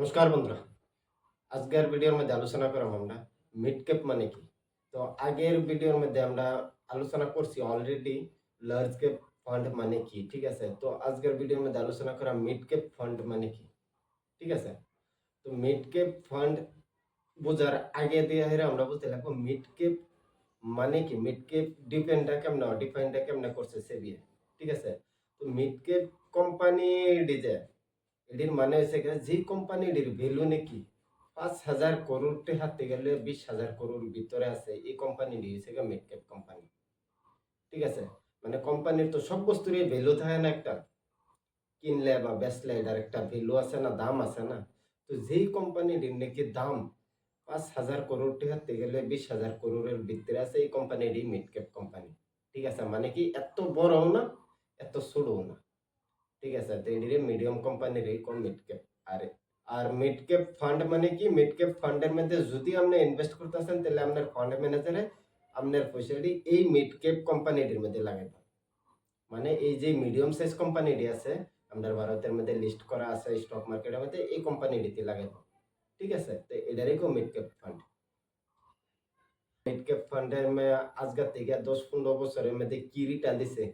নমস্কার বন্ধুরা আজকের ভিডিওর মধ্যে আলোচনা করলাম আমরা মিড ক্যাপ মানে কি তো আগের ভিডিওর মধ্যে আমরা আলোচনা করছি অলরেডি লার্জ ক্যাপ ফান্ড মানে কি ঠিক আছে তো আজকের ভিডিওর মধ্যে আলোচনা করা মিড ক্যাপ ফান্ড মানে কি ঠিক আছে তো মিড ক্যাপ ফান্ড বোঝার আগে দিয়ে হেরে আমরা বুঝতে লাগবো মিড ক্যাপ মানে কি মিড ক্যাপ ডিপেন্ডটা কেমন ডিফাইনটা কেমন করছে সেবিয়ে ঠিক আছে তো মিড ক্যাপ কোম্পানি ডিজে এটির মানে হয়েছে গিয়ে যে কোম্পানিটির ভ্যালু নাকি পাঁচ হাজার করোড় হাতে গেলে বিশ হাজার করোড় ভিতরে আছে, এই কোম্পানিটি হয়েছে মিড ক্যাপ কোম্পানি। ঠিক আছে মানে কোম্পানির তো সব বস্তুরই ভ্যালু থাকে না একটা। কিনলে বা বেচলে এটার একটা ভ্যালু আছে না, দাম আছে না। তো যেই কোম্পানিটির নাকি দাম পাঁচ হাজার করোড় হাতে গেলে বিশ হাজার করোড়ের ভিতরে আছে, এই কোম্পানিটি মিড ক্যাপ কোম্পানি। ঠিক আছে মানে কি এত বড়ও না, এত ছোটও না। ঠিক আছে তো এটিরে মিডিয়াম কোম্পানির কম মিড ক্যাপ আর আর মিড ক্যাপ ফান্ড মানে কি মিড ক্যাপ ফান্ডের মধ্যে যদি আপনি ইনভেস্ট করতেছেন তাহলে আপনার ফান্ড ম্যানেজারে আপনার পয়সাটি এই মিড ক্যাপ কোম্পানিটির মধ্যে লাগাইবে মানে এই যে মিডিয়াম সাইজ কোম্পানিটি আছে আমাদের ভারতের মধ্যে লিস্ট করা আছে স্টক মার্কেটের মধ্যে এই কোম্পানিটিতে লাগাইব ঠিক আছে তো এটারই কো mid cap fund mid cap ফান্ডের আজকের থেকে দশ পনেরো বছরের মধ্যে কি রিটার্ন দিছে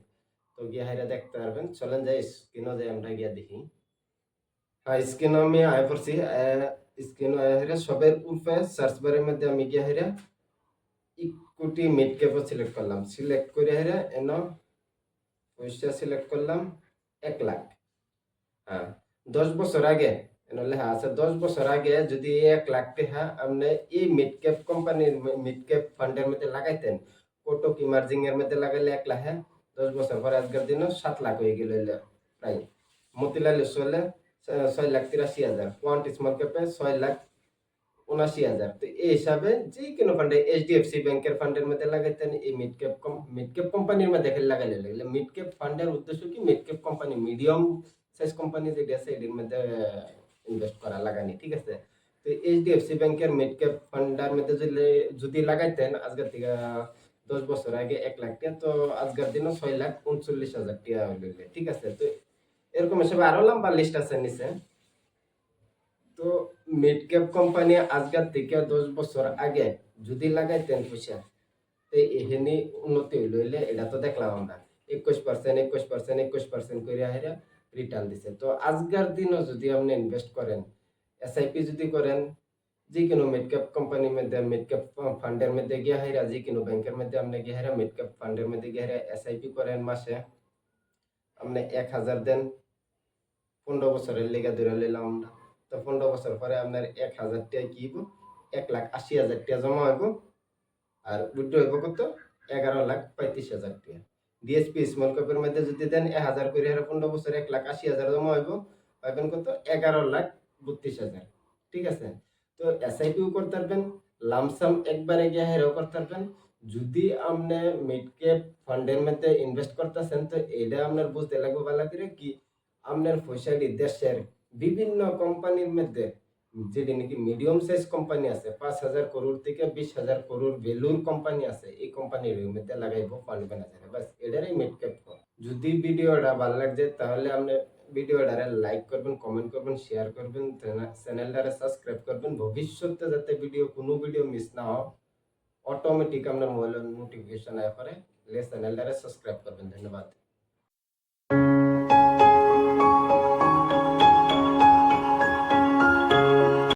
তো গিয়ে হাইরা দেখতে পারবেন। চলেন যাই স্ক্রিনও যাই, আমরা গিয়া দেখি। হ্যাঁ স্ক্রিনও আমি আয় পড়ছি স্ক্রিনও আয় হাইরা সবের উপরে সার্চ বারের মধ্যে আমি গিয়া হাইরা ইকুইটি মিড ক্যাপও সিলেক্ট করলাম। সিলেক্ট করে হাইরা এন পয়সা সিলেক্ট করলাম এক লাখ। হ্যাঁ দশ বছর আগে, এন লেখা আছে, দশ বছর আগে যদি এক লাখ টাকা আপনি এই মিড ক্যাপ কোম্পানির মিড ক্যাপ ফান্ডের মধ্যে লাগাইতেন কোটক ইমার্জিং এর মধ্যে লাগাইলে এক লাখ? হ্যাঁ দশ বছর পরে আজকের দিনও সাত লাখ হয়ে গেল প্রায়। মতিলাল চলে ছয় লাখ তিরাশি হাজার। কোয়ান্ট স্মল ক্যাপে ছয় লাখ উনাশি হাজার। তো এই হিসাবে যে কোনো ফান্ডে এইচডিএফসি ব্যাংকের ফান্ডের মধ্যে লাগাইতেন এই মিড ক্যাপ মিড ক্যাপ কোম্পানির মধ্যে খেলে লাগাইলে লাগলে মিড ক্যাপ ফান্ডের উদ্দেশ্য কি? Mid cap company medium size company যেটি আছে এটির মধ্যে ইনভেস্ট করা, লাগানি, ঠিক আছে? তো এইচডিএফসি ব্যাংকের মিড ক্যাপ ফান্ডের মধ্যে যদি যদি লাগাইতেন, আজকের থেকে দশ বছর আগে এক লাখ টাকা তো আজকের দিনও ছয় লাখ উনচল্লিশ হাজার টাকা হইলে ঠিক আছে? তো এরকম হিসেবে আরও লম্বা লিস্ট আছে নিচে। তো মিড ক্যাপ কোম্পানি আজকের থেকে দশ বছর আগে যদি লাগাইতেন পয়সা, তো এখানে উন্নতি হইলে এটা তো দেখলাম আমরা। একুশ পার্সেন্ট একুশ পার্সেন্ট একুশ পার্সেন্ট করে হেরা রিটার্ন দিছে। তো আজকের দিনও যদি আপনি ইনভেস্ট করেন এসআইপি যদি করেন যে কোনো মিড ক্যাপ কোম্পানির মধ্যে মিড ক্যাপ ফান্ডের মধ্যে গিয়ে হাইরা যে কোনো ব্যাংকের মধ্যে আপনি গিয়ে হাইরা মিড ক্যাপ ফান্ডের মধ্যে গিয়ে হাইরা এসআইপি করেন মাসে আপনি এক হাজার দেন পনেরো বছরের লেগে ধরে নিলাম আমরা তো পনেরো বছর পরে আপনার এক হাজার টাকা কি এক লাখ আশি হাজার টাকা জমা হইব আর উইথড্র হইব কত এগারো লাখ পঁয়ত্রিশ হাজার টাকা ডিএসপি স্মল ক্যাপের মধ্যে যদি দেন এক হাজার করে হারে পনেরো বছর এক লাখ আশি হাজার জমা হইব পাইবেন কত এগারো লাখ বত্রিশ হাজার ঠিক আছে তো এসআইপিও করতে পারবেন লামসাম একবারে গিয়ে হেরাও করতে পারবেন। যদি আপনি মিড ক্যাপ ফান্ডের মধ্যে ইনভেস্ট করতেছেন, তো এটা আপনার বুঝতে লাগবে ভালো করে কি আপনার পয়সাটি দেশের বিভিন্ন কোম্পানির মধ্যে, যেটি নাকি মিডিয়াম সাইজ কোম্পানি আছে, পাঁচ হাজার করোড় থেকে বিশ হাজার করোড় ভ্যালুর কোম্পানি আছে, এই কোম্পানির মধ্যে লাগাইব ফান্ড ম্যানেজারে বাস এটারই মিড ক্যাপ যদি ভিডিওটা ভালো লাগছে, তাহলে আপনি ভিডিওটারে লাইক করবেন কমেন্ট করবেন শেয়ার করবেন চ্যানেলটারে সাবস্ক্রাইব করবেন। ভবিষ্যতে যাতে ভিডিও কোনো ভিডিও মিস না হয় অটোমেটিক আপনার মোবাইলের নোটিফিকেশন আয় করে চ্যানেলটারে সাবস্ক্রাইব করবেন। ধন্যবাদ।